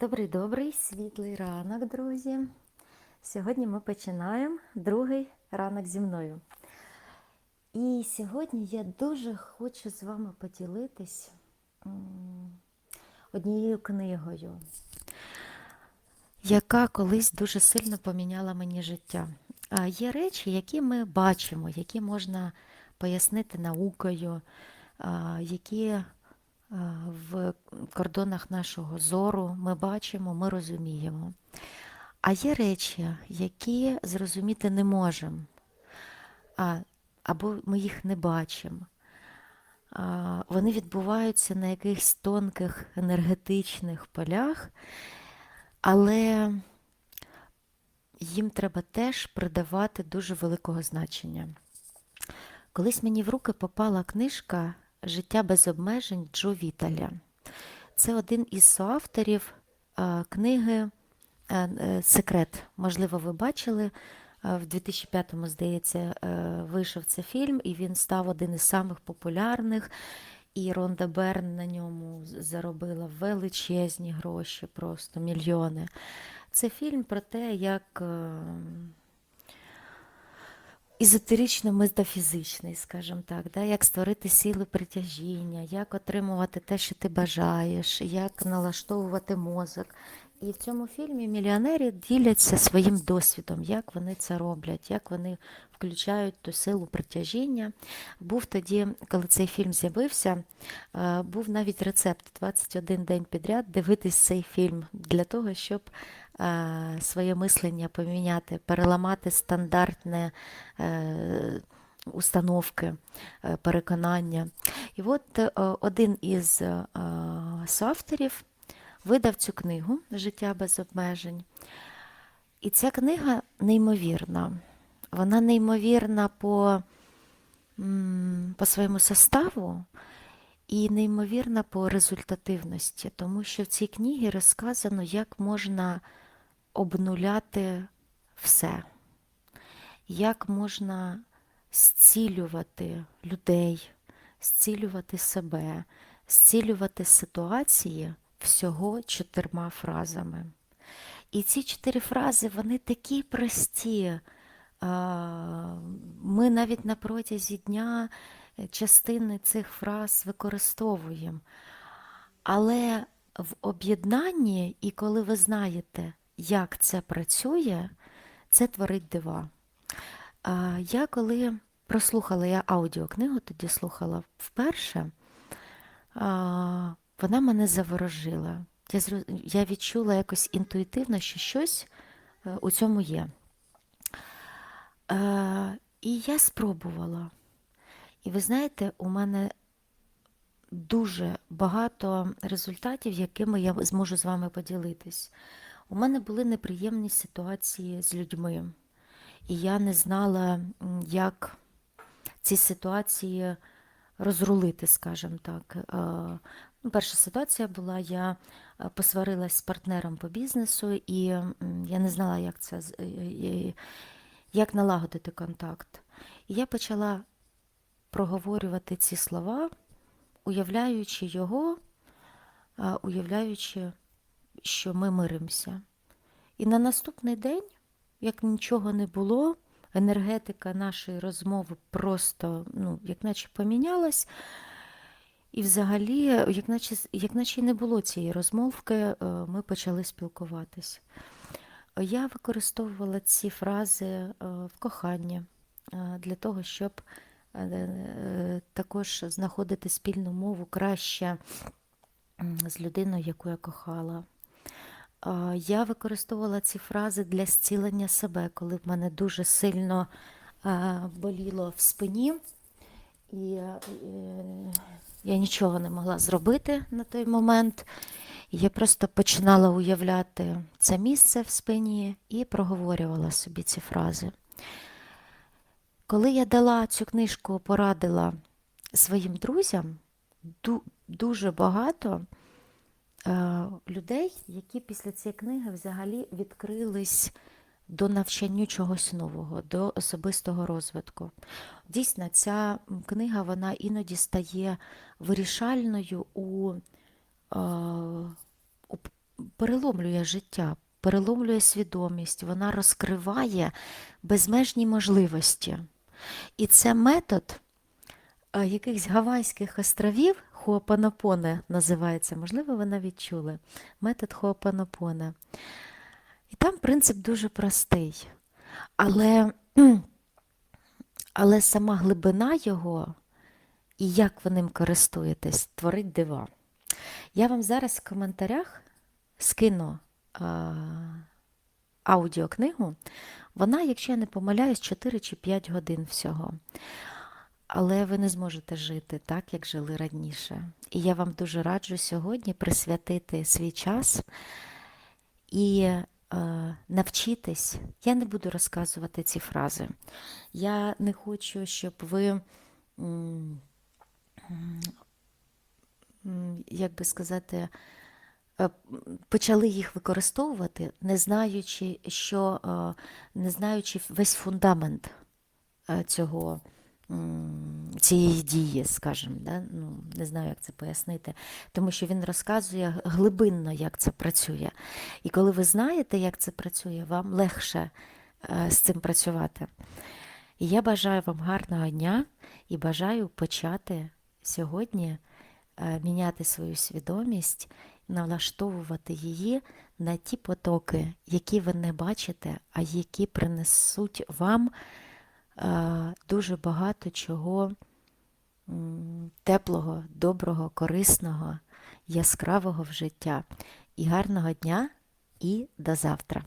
Добрий добрий світлий ранок, друзі. Сьогодні ми починаємо другий ранок зі мною. І сьогодні я дуже хочу з вами поділитись однією книгою, яка колись дуже сильно поміняла мені життя. Є речі, які ми бачимо, які можна пояснити наукою, які в кордонах нашого зору ми бачимо, ми розуміємо. А є речі, які зрозуміти не можемо, або ми їх не бачимо. Вони відбуваються на якихось тонких енергетичних полях, але їм треба теж придавати дуже великого значення. Колись мені в руки попала книжка Життя без обмежень Джо Віталя. Це один із соавторів книги е, е, Секрет. Можливо, ви бачили. Е, В 2005-му, здається, е, вийшов цей фільм, і він став один із самих популярних. І Ронда Берн на ньому заробила величезні гроші, просто мільйони. Це фільм про те, як е, езотерично-метафізичний, скажімо так, да? як створити сили притяжіння, як отримувати те, що ти бажаєш, як налаштовувати мозок. І в цьому фільмі мільйонери діляться своїм досвідом, як вони це роблять, як вони включають ту силу притяжіння. Був тоді, коли цей фільм з'явився, е, був навіть рецепт 21 день підряд дивитись цей фільм для того, щоб своє мислення поміняти, переламати стандартне е, установки, е, переконання. І от е, один із е, соавторів видав цю книгу Життя без обмежень. І ця книга неймовірна. Вона неймовірна по, по своєму составу і неймовірна по результативності, тому що в цій книгі розказано, як можна обнуляти все, як можна зцілювати людей, зцілювати себе, зцілювати ситуації всього чотирма фразами. І ці чотири фрази, вони такі прості. Ми навіть на протязі дня е, частини цих фраз використовуємо. Але в об'єднанні, і коли ви знаєте, як це працює, це творить дива. Я коли прослухала я аудіокнигу, тоді слухала вперше, вона мене заворожила. Я, відчула якось інтуїтивно, що щось е, у цьому є. Е, і я спробувала. І ви знаєте, у мене дуже багато результатів, якими я зможу з вами поділитись. У мене були неприємні ситуації з людьми, і я не знала, як ці ситуації розрулити, скажімо так. Е, ну, Перша ситуація була, я е, посварилась з партнером по бізнесу, і я не знала, як це е, як налагодити контакт. І я почала проговорювати ці слова, уявляючи його, уявляючи, що ми миримося. І на наступний день, як нічого не було, енергетика нашої розмови просто, ну, як наче помінялась. І взагалі, як наче, як наче не було цієї розмовки, е, ми почали спілкуватись. Я використовувала ці фрази е, в коханні е, для того, щоб також знаходити спільну мову краще з людиною, яку я кохала. Я використовувала ці фрази для зцілення себе, коли в мене дуже сильно боліло в спині, і е, я нічого не могла зробити на той момент. Я просто починала уявляти це місце в спині і проговорювала собі ці фрази. Коли я дала цю книжку, порадила своїм друзям, дуже багато людей, які після цієї книги взагалі відкрились до навчання чогось нового, до особистого розвитку. Дійсно, ця книга вона іноді стає вирішальною у, е, у переломлює життя, переломлює свідомість, вона розкриває безмежні можливості. І це метод е, якихось Гавайських островів, Хоопанопоне називається, можливо, ви навіть чули. Метод Хоопанопоне. І там принцип дуже простий. Але, але сама глибина його і як ви ним користуєтесь, творить дива. Я вам зараз в коментарях скину а, аудіокнигу. Вона, якщо я не помиляюсь, 4 чи 5 годин всього. Але ви не зможете жити так, як жили раніше. І я вам дуже раджу сьогодні присвятити свій час і е, навчитись. Я не буду розказувати ці фрази. Я не хочу, щоб ви, як би сказати, е, почали їх використовувати, не знаючи, що, е, не знаючи весь фундамент е, цього, цієї дії, скажімо, да? ну, не знаю, як це пояснити, тому що він розказує глибинно, як це працює. І коли ви знаєте, як це працює, вам легше е, з цим працювати. І я бажаю вам гарного дня і бажаю почати сьогодні е, міняти свою свідомість, налаштовувати її на ті потоки, які ви не бачите, а які принесуть вам дуже багато чого теплого, доброго, корисного, яскравого в життя. І гарного дня, і до завтра!